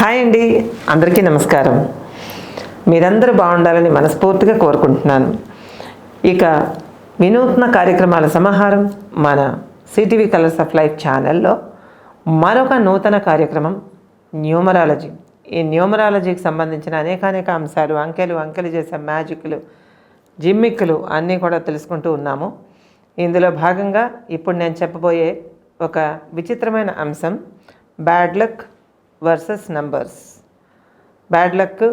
Hi అండి. అందరికీ నమస్కారం. మీరందరూ బాగుండాలని మనస్ఫూర్తిగా కోరుకుంటున్నాను. ఇక వినూత్న కార్యక్రమాల సమాహారం మన సిటీవీ కలర్స్ ఆఫ్ లైఫ్ ఛానల్లో మరొక నూతన కార్యక్రమం న్యూమరాలజీ. ఈ న్యూమరాలజీకి సంబంధించిన అనేకానేక అంశాలు అంకెలు అంకెలు చేసే మ్యాజిక్లు జిమ్మిక్కులు అన్నీ కూడా తెలుసుకుంటూ ఉన్నాము. ఇందులో భాగంగా ఇప్పుడు నేను చెప్పబోయే ఒక విచిత్రమైన అంశం bad luck versus numbers bad luck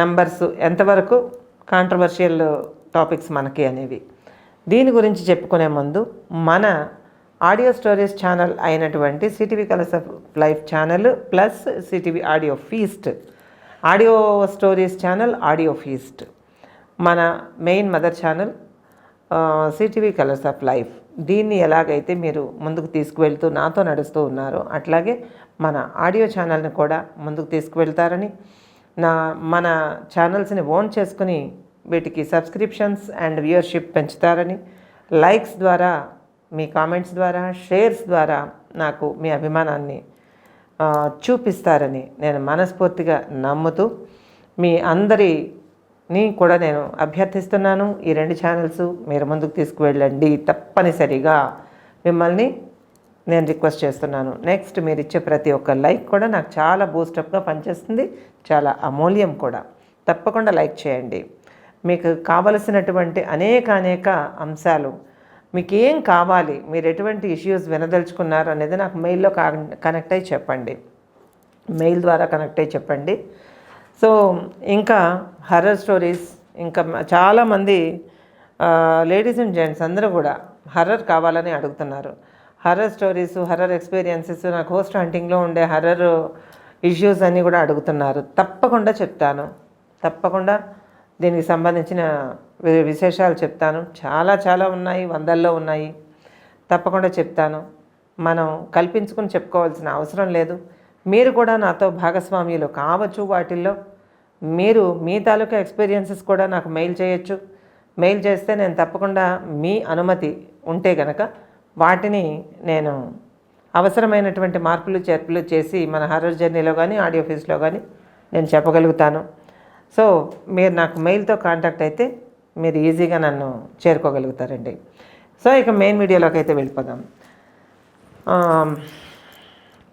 numbers ఎంతవరకు కాంట్రవర్షియల్ టాపిక్స్ మనకి అనేవి. దీని గురించి చెప్పుకునే ముందు మన ఆడియో స్టోరీస్ ఛానల్ అయినటువంటి CTV colors of life channel plus CTV audio feast audio stories channel audio feast మన main mother channel CTV colors of life దీన్ని ఎలాగైతే మీరు ముందుకు తీసుకువెళ్తూ నాతో నడుస్తూ ఉన్నారో అట్లాగే మన ఆడియో ఛానల్ని కూడా ముందుకు తీసుకువెళ్తారని నా మన ఛానల్స్ని ఓన్ చేసుకుని వీటికి సబ్స్క్రిప్షన్స్ అండ్ వ్యూయర్షిప్ పెంచుతారని లైక్స్ ద్వారా మీ కామెంట్స్ ద్వారా షేర్స్ ద్వారా నాకు మీ అభిమానాన్ని చూపిస్తారని నేను మనస్ఫూర్తిగా నమ్ముతూ మీ అందరిని కూడా నేను అభ్యర్థిస్తున్నాను. ఈ రెండు ఛానల్స్ మీరు ముందుకు తీసుకువెళ్ళండి తప్పనిసరిగా. మిమ్మల్ని నేను రిక్వెస్ట్ చేస్తున్నాను. నెక్స్ట్ మీరు ఇచ్చే ప్రతి ఒక్క లైక్ కూడా నాకు చాలా బూస్టప్గా పనిచేస్తుంది. చాలా అమూల్యం కూడా. తప్పకుండా లైక్ చేయండి. మీకు కావలసినటువంటి అనేక అనేక అంశాలు. మీకు ఏం కావాలి? మీరు ఎటువంటి ఇష్యూస్ వినదలుచుకున్నారు అనేది నాకు మెయిల్లో కనెక్ట్ అయ్యి చెప్పండి. మెయిల్ ద్వారా కనెక్ట్ అయ్యి చెప్పండి. సో ఇంకా హర్రర్ స్టోరీస్ ఇంకా చాలామంది లేడీస్ అండ్ జెంట్స్ అందరూ కూడా హర్రర్ కావాలని అడుగుతున్నారు. హర్రర్ స్టోరీస్ హర్రర్ ఎక్స్పీరియన్సెస్ నాకు హోస్ట్ హంటింగ్లో ఉండే హర్రర్ ఇష్యూస్ అన్నీ కూడా అడుగుతున్నారు. తప్పకుండా చెప్తాను. తప్పకుండా దీనికి సంబంధించిన విశేషాలు చెప్తాను. చాలా చాలా ఉన్నాయి వందల్లో ఉన్నాయి. తప్పకుండా చెప్తాను. మనం కల్పించుకుని చెప్పుకోవాల్సిన అవసరం లేదు. మీరు కూడా నాతో భాగస్వామ్యులు కావచ్చు వాటిల్లో. మీరు మీ తాలూకా ఎక్స్పీరియన్సెస్ కూడా నాకు మెయిల్ చేయొచ్చు. మెయిల్ చేస్తే నేను తప్పకుండా మీ అనుమతి ఉంటే గనక వాటిని నేను అవసరమైనటువంటి మార్పులు చేర్పులు చేసి మన హర్రర్ జర్నీలో కానీ ఆడియో ఫీస్లో కానీ నేను చెప్పగలుగుతాను. సో మీరు నాకు మెయిల్తో కాంటాక్ట్ అయితే మీరు ఈజీగా నన్ను చేరుకోగలుగుతారండి. సో ఇక మెయిన్ వీడియోలోకి అయితే వెళ్ళిపోదాం.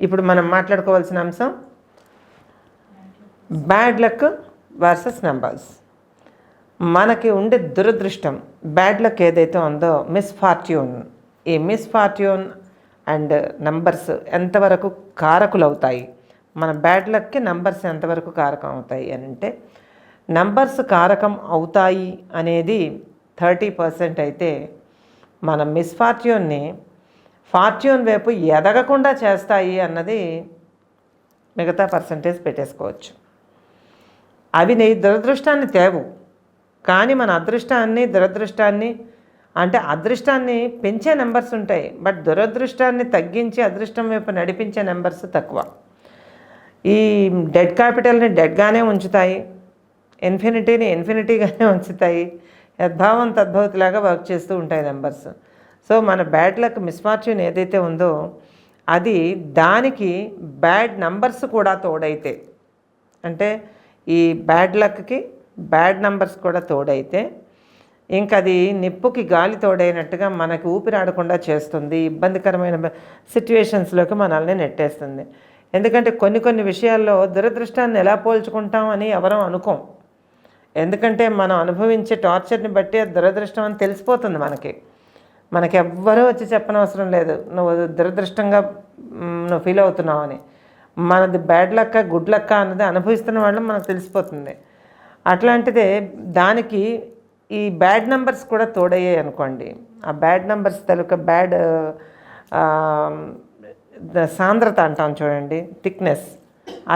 ఇప్పుడు మనం మాట్లాడుకోవాల్సిన అంశం బ్యాడ్ లక్ వర్సెస్ నెంబర్స్. మనకి ఉండే దురదృష్టం బ్యాడ్ లక్ ఏదైతే ఉందో మిస్ ఫార్ట్యూన్ ఈ మిస్ ఫార్ట్యూన్ అండ్ నంబర్స్ ఎంతవరకు కారకులు అవుతాయి మన బ్యాడ్ లక్కి నంబర్స్ ఎంతవరకు కారకం అవుతాయి అని అంటే నంబర్స్ కారకం అవుతాయి అనేది థర్టీ పర్సెంట్ అయితే మన మిస్ ఫార్ట్యూన్ని ఫార్ట్యూన్ వైపు ఎదగకుండా చేస్తాయి అన్నది మిగతా పర్సంటేజ్ పెట్టేసుకోవచ్చు. అవి నీ దురదృష్టాన్ని తేవు. కానీ మన అదృష్టాన్ని దురదృష్టాన్ని అంటే అదృష్టాన్ని పెంచే నెంబర్స్ ఉంటాయి బట్ దురదృష్టాన్ని తగ్గించి అదృష్టం వైపు నడిపించే నెంబర్స్ తక్కువ. ఈ డెడ్ క్యాపిటల్ని డెడ్గానే ఉంచుతాయి ఇన్ఫినిటీని ఇన్ఫినిటీగానే ఉంచుతాయి యద్భావం తద్భవతిలాగా వర్క్ చేస్తూ ఉంటాయి నెంబర్స్. సో మన బ్యాడ్ లక్ మిస్ఫార్చ్యూన్ ఏదైతే ఉందో అది దానికి బ్యాడ్ నంబర్స్ కూడా తోడైతే అంటే ఈ బ్యాడ్ లక్కి బ్యాడ్ నంబర్స్ కూడా తోడైతే ఇంకది అది నిప్పుకి గాలి తోడైనట్టుగా మనకి ఊపిరాడకుండా చేస్తుంది ఇబ్బందికరమైన సిచ్యువేషన్స్లోకి మనల్ని నెట్టేస్తుంది. ఎందుకంటే కొన్ని కొన్ని విషయాల్లో దురదృష్టాన్ని ఎలా పోల్చుకుంటాం అని ఎవరం అనుకోం. ఎందుకంటే మనం అనుభవించే టార్చర్ని బట్టి దురదృష్టం అని తెలిసిపోతుంది మనకి. మనకి ఎవ్వరూ వచ్చి చెప్పనవసరం లేదు. నువ్వు దురదృష్టంగా నువ్వు ఫీల్ అవుతున్నావు అని. మనది బ్యాడ్ లక్క గుడ్ లక్క అన్నది అనుభవిస్తున్న వాళ్ళం మనకు తెలిసిపోతుంది. అట్లాంటిదే దానికి ఈ బ్యాడ్ నెంబర్స్ కూడా తోడయ్యాయి అనుకోండి. ఆ బ్యాడ్ నెంబర్స్ తాలూకా బ్యాడ్ సాంద్రత అంటాం చూడండి థిక్నెస్.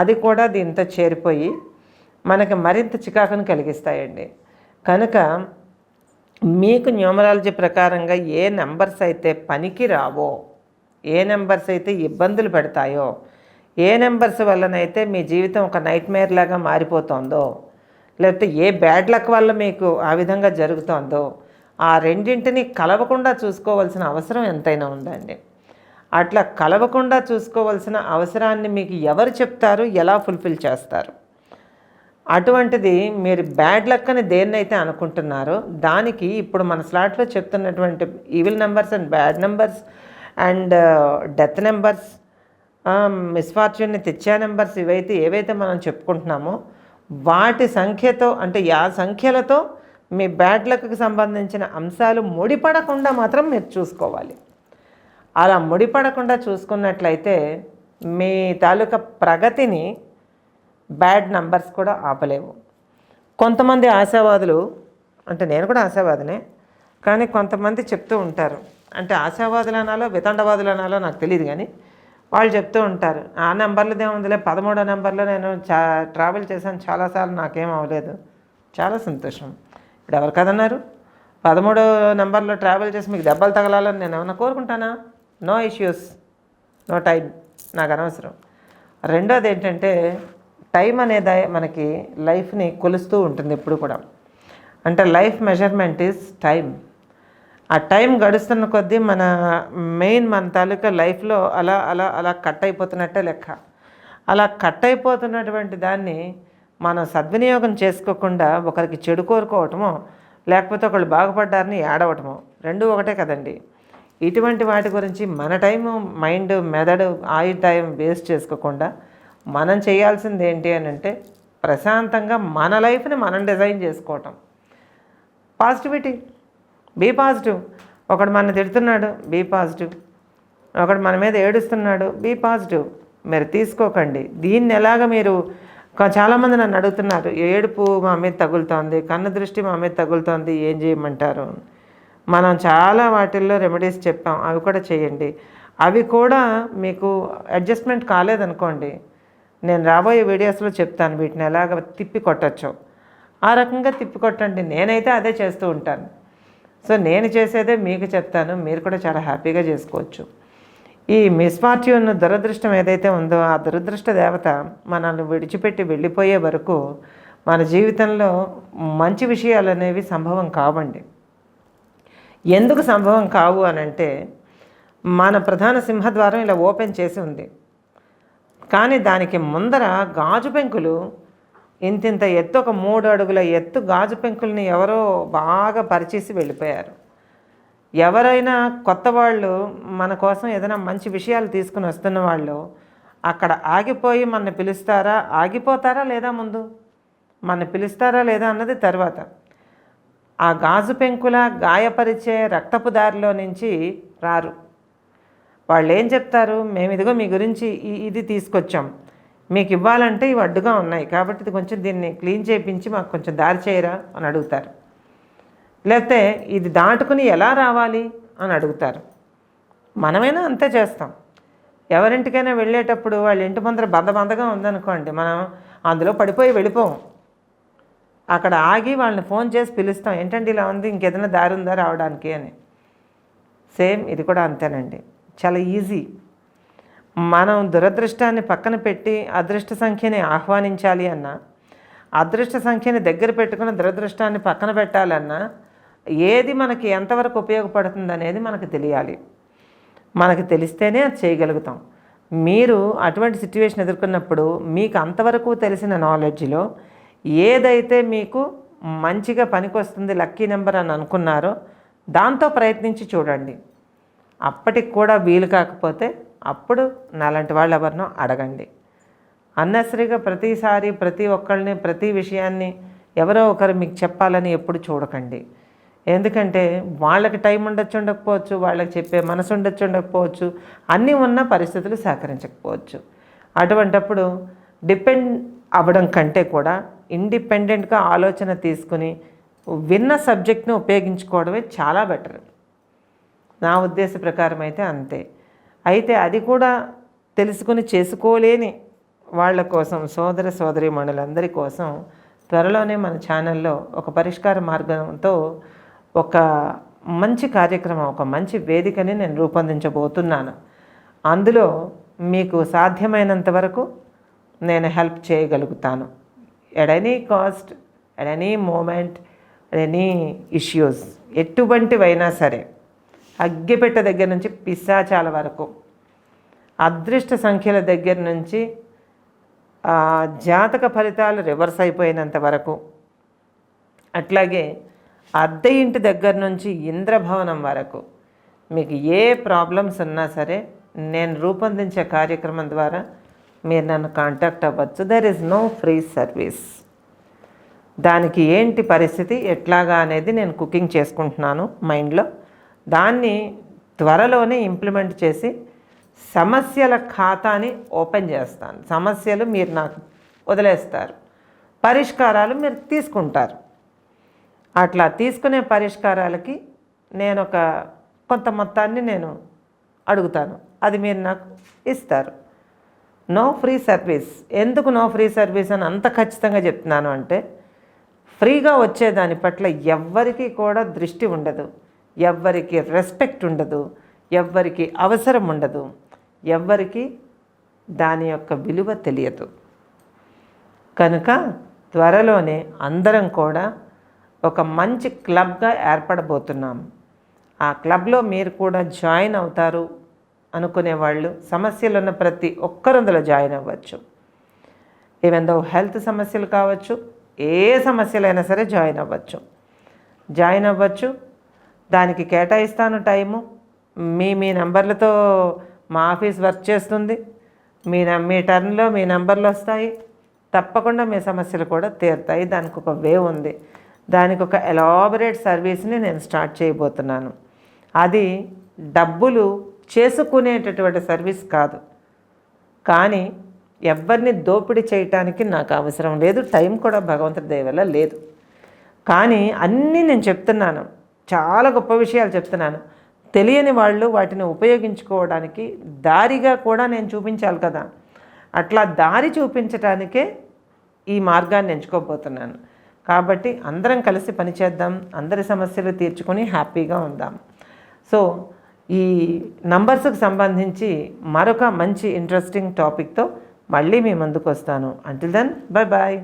అది కూడా దీంతో చేరిపోయి మనకి మరింత చికాకును కలిగిస్తాయండి. కనుక మీకు న్యూమరాలజీ ప్రకారంగా ఏ నెంబర్స్ అయితే పనికి రావో ఏ నెంబర్స్ అయితే ఇబ్బందులు పెడతాయో ఏ నెంబర్స్ వల్లనైతే మీ జీవితం ఒక నైట్ మేర్ లాగా మారిపోతుందో లేకపోతే ఏ బ్యాడ్ లక్ వల్ల మీకు ఆ విధంగా జరుగుతోందో ఆ రెండింటిని కలవకుండా చూసుకోవాల్సిన అవసరం ఎంతైనా ఉందండి. అట్లా కలవకుండా చూసుకోవాల్సిన అవసరాన్ని మీకు ఎవరు చెప్తారు? ఎలా ఫుల్ఫిల్ చేస్తారు? అటువంటిది మీరు బ్యాడ్ లక్ అని దేన్నైతే అనుకుంటున్నారో దానికి ఇప్పుడు మన స్లాట్లో చెప్తున్నటువంటి evil numbers and bad numbers and death numbers మిస్ఫార్చ్యూన్ని తెచ్చే నెంబర్స్ ఇవైతే ఏవైతే మనం చెప్పుకుంటున్నామో వాటి సంఖ్యతో అంటే యా సంఖ్యలతో మీ బ్యాడ్ లక్కి సంబంధించిన అంశాలు ముడిపడకుండా మాత్రం మీరు చూసుకోవాలి. అలా ముడిపడకుండా చూసుకున్నట్లయితే మీ తాలూకా ప్రగతిని బ్యాడ్ నంబర్స్ కూడా ఆపలేవు. కొంతమంది ఆశావాదులు అంటే నేను కూడా ఆశావాదినే కానీ కొంతమంది చెప్తూ ఉంటారు. అంటే ఆశావాదులు అనాలో వితండవాదులు అనాలో నాకు తెలియదు కానీ వాళ్ళు చెప్తూ ఉంటారు ఆ నెంబర్లదే ఉందిలే పదమూడో నెంబర్లో నేను చా ట్రావెల్ చేశాను చాలాసార్లు నాకేం అవ్వలేదు. చాలా సంతోషం. ఇప్పుడు ఎవరు కదన్నారు? పదమూడో నెంబర్లో ట్రావెల్ చేసి మీకు దెబ్బలు తగలాలని నేను ఏమైనా కోరుకుంటానా? నో ఇష్యూస్ నో టైం నాకు అనవసరం. రెండోది ఏంటంటే టైం అనేది మనకి లైఫ్ని కొలుస్తూ ఉంటుంది ఎప్పుడు కూడా. అంటే లైఫ్ మెజర్మెంట్ ఈజ్ టైం. ఆ టైం గడుస్తున్న కొద్దీ మన మెయిన్ మన తాలూకా లైఫ్లో అలా అలా అలా కట్ అయిపోతున్నట్టే లెక్క. అలా కట్ అయిపోతున్నటువంటి దాన్ని మనం సద్వినియోగం చేసుకోకుండా ఒకరికి చెడు కోరుకోవటమో లేకపోతే ఒకళ్ళు బాగుపడ్డారని ఏడవటమో రెండు ఒకటే కదండి. ఇటువంటి వాటి గురించి మన టైం మైండ్ మెదడు ఆయుర్ టైం వేస్ట్ చేసుకోకుండా మనం చేయాల్సింది ఏంటి అని అంటే ప్రశాంతంగా మన లైఫ్ని మనం డిజైన్ చేసుకోవటం. పాజిటివిటీ. Be positive. ఒకడు మన తిడుతున్నాడు బీ పాజిటివ్. ఒకడు మన మీద ఏడుస్తున్నాడు బీ పాజిటివ్. మీరు తీసుకోకండి. దీన్ని ఎలాగ మీరు చాలామంది నన్ను అడుగుతున్నారు ఏడుపు మా మీద తగులుతోంది కన్ను దృష్టి మా మీద తగులుతోంది ఏం చేయమంటారు? మనం చాలా వాటిల్లో రెమెడీస్ చెప్పాం అవి కూడా చేయండి. అవి కూడా మీకు అడ్జస్ట్మెంట్ కాలేదనుకోండి నేను రాబోయే వీడియోస్లో చెప్తాను వీటిని ఎలాగ తిప్పి కొట్టచ్చో. ఆ రకంగా తిప్పి కొట్టండి. నేనైతే అదే చేస్తూ ఉంటాను. సో నేను చేసేదే మీకు చెప్తాను మీరు కూడా చాలా హ్యాపీగా చేసుకోవచ్చు. ఈ మిస్ఫార్చ్యూన్ దురదృష్టం ఏదైతే ఉందో ఆ దురదృష్ట దేవత మనల్ని విడిచిపెట్టి వెళ్ళిపోయే వరకు మన జీవితంలో మంచి విషయాలు అనేవి సంభవం కావండి. ఎందుకు సంభవం కావు అని అంటే మన ప్రధాన సింహద్వారం ఇలా ఓపెన్ చేసి ఉంది. కానీ దానికి ముందర గాజు పెంకులు ఇంతింత ఎత్తు ఒక మూడు అడుగుల ఎత్తు గాజు పెంకుల్ని ఎవరో బాగా పరిచేసి వెళ్ళిపోయారు. ఎవరైనా కొత్త వాళ్ళు మన కోసం ఏదైనా మంచి విషయాలు తీసుకుని వస్తున్న వాళ్ళు అక్కడ ఆగిపోయి మన పిలుస్తారా ఆగిపోతారా లేదా ముందు? మన పిలుస్తారా లేదా అన్నది తర్వాత. ఆ గాజు పెంకుల గాయపరిచే రక్తపు దారిలో నుంచి రారు. వాళ్ళు ఏం చెప్తారు? మేము ఇదిగో మీ గురించి ఇది తీసుకొచ్చాం. మీకు ఇవ్వాలంటే ఇవి అడ్డుగా ఉన్నాయి. కాబట్టి ఇది కొంచెం దీన్ని క్లీన్ చేయించి మాకు కొంచెం దారి చేయరా అని అడుగుతారు. లేకపోతే ఇది దాటుకుని ఎలా రావాలి అని అడుగుతారు. మనమైనా అంతే చేస్తాం. ఎవరింటికైనా వెళ్ళేటప్పుడు వాళ్ళ ఇంటి ముందర బంద బందగా ఉందనుకోండి మనం అందులో పడిపోయి వెళ్ళిపోం. అక్కడ ఆగి వాళ్ళని ఫోన్ చేసి పిలుస్తాం ఏంటండి ఇలా ఉంది ఇంకేదైనా దారి ఉందా రావడానికి? అని. సేమ్ ఇది కూడా అంతేనండి. చాలా ఈజీ. మనం దురదృష్టాన్ని పక్కన పెట్టి అదృష్ట సంఖ్యని ఆహ్వానించాలి అన్నా అదృష్ట సంఖ్యని దగ్గర పెట్టుకుని దురదృష్టాన్ని పక్కన పెట్టాలన్నా ఏది మనకి ఎంతవరకు ఉపయోగపడుతుంది అనేది మనకు తెలియాలి. మనకు తెలిస్తేనే అది చేయగలుగుతాం. మీరు అటువంటి సిచ్యువేషన్ ఎదుర్కొన్నప్పుడు మీకు అంతవరకు తెలిసిన నాలెడ్జ్లో ఏదైతే మీకు మంచిగా పనికొస్తుంది లక్కీ నెంబర్ అని అనుకున్నారో దాంతో ప్రయత్నించి చూడండి. అప్పటికి కూడా వీలు కాకపోతే అప్పుడు నాలాంటి వాళ్ళు ఎవరినో అడగండి. అన్నెసరిగా ప్రతిసారి ప్రతి ఒక్కళ్ళని ప్రతి విషయాన్ని ఎవరో ఒకరు మీకు చెప్పాలని ఎప్పుడు చూడకండి. ఎందుకంటే వాళ్ళకి టైం ఉండొచ్చు ఉండకపోవచ్చు వాళ్ళకి చెప్పే మనసు ఉండొచ్చు ఉండకపోవచ్చు అన్నీ ఉన్న పరిస్థితులు సహకరించకపోవచ్చు అటువంటప్పుడు డిపెండ్ అవ్వడం కంటే కూడా ఇండిపెండెంట్గా ఆలోచన తీసుకుని విన్న సబ్జెక్ట్ను ఉపయోగించుకోవడమే చాలా బెటర్. నా ఉద్దేశ ప్రకారం అయితే అంతే. అయితే అది కూడా తెలుసుకుని చేసుకోలేని వాళ్ళ కోసం సోదర సోదరి మణులందరి కోసం త్వరలోనే మన ఛానల్లో ఒక పరిష్కార మార్గంతో ఒక మంచి కార్యక్రమం ఒక మంచి వేదికని నేను రూపొందించబోతున్నాను. అందులో మీకు సాధ్యమైనంత వరకు నేను హెల్ప్ చేయగలుగుతాను. At any cost at any moment any issues ఎటువంటివైనా సరే. అగ్గిపెట్ట దగ్గర నుంచి పిశాచాల వరకు అదృష్ట సంఖ్యల దగ్గర నుంచి జాతక ఫలితాలు రివర్స్ అయిపోయినంత వరకు. అట్లాగే అద్దె ఇంటి దగ్గర నుంచి ఇంద్రభవనం వరకు మీకు ఏ ప్రాబ్లమ్స్ ఉన్నా సరే నేను రూపొందించే కార్యక్రమం ద్వారా మీరు నన్ను కాంటాక్ట్ అవ్వచ్చు. There is no free service దానికి ఏంటి పరిస్థితి? ఎట్లాగా అనేది నేను కుకింగ్ చేసుకుంటున్నాను. మైండ్లో దాన్ని త్వరలోనే ఇంప్లిమెంట్ చేసి సమస్యల ఖాతాని ఓపెన్ చేస్తాను. సమస్యలు మీరు నాకు వదిలేస్తారు. పరిష్కారాలు మీరు తీసుకుంటారు. అట్లా తీసుకునే పరిష్కారాలకి నేను ఒక కొంత మొత్తాన్ని నేను అడుగుతాను. అది మీరు నాకు ఇస్తారు. No free service. ఎందుకు నో ఫ్రీ సర్వీస్ అని అంత ఖచ్చితంగా చెప్తున్నాను అంటే ఫ్రీగా వచ్చే దాని పట్ల ఎవ్వరికీ కూడా దృష్టి ఉండదు. ఎవ్వరికి రెస్పెక్ట్ ఉండదు ఎవ్వరికి అవసరం ఉండదు ఎవ్వరికి దాని యొక్క విలువ తెలియదు. కనుక త్వరలోనే అందరం కూడా ఒక మంచి క్లబ్గా ఏర్పడబోతున్నాం. ఆ క్లబ్లో మీరు కూడా జాయిన్ అవుతారు అనుకునే వాళ్ళు సమస్యలు ఉన్న ప్రతి ఒక్కరు అందులో జాయిన్ అవ్వచ్చు. ఈవెన్ దో హెల్త్ సమస్యలు కావచ్చు ఏ సమస్యలైనా సరే జాయిన్ అవ్వచ్చు. జాయిన్ అవ్వచ్చు దానికి కేటాయిస్తాను టైము. మీ మీ నెంబర్లతో మా ఆఫీస్ వర్క్ చేస్తుంది. మీ న- మీ టర్న్లో మీ నెంబర్లు వస్తాయి. తప్పకుండా మీ సమస్యలు కూడా తీరుతాయి. దానికి ఒక వే ఉంది. దానికి ఒక ఎలాబరేట్ సర్వీస్ని నేను స్టార్ట్ చేయబోతున్నాను. అది డబ్బులు చేసుకునేటటువంటి సర్వీస్ కాదు. కానీ ఎవరిని దోపిడీ చేయటానికి నాకు అవసరం లేదు. టైం కూడా భగవంతుడి దయ వల్ల లేదు. కానీ అన్నీ నేను చెప్తున్నాను. చాలా గొప్ప విషయాలు చెప్తున్నాను. తెలియని వాళ్ళు వాటిని ఉపయోగించుకోవడానికి దారిగా కూడా నేను చూపించాలి కదా. అట్లా దారి చూపించటానికే ఈ మార్గాన్ని ఎంచుకోబోతున్నాను. కాబట్టి అందరం కలిసి పనిచేద్దాం అందరి సమస్యలు తీర్చుకొని హ్యాపీగా ఉందాం. సో ఈ నంబర్స్కి సంబంధించి మరొక మంచి ఇంట్రెస్టింగ్ టాపిక్తో మళ్ళీ మీ ముందుకు వస్తాను. Until then bye bye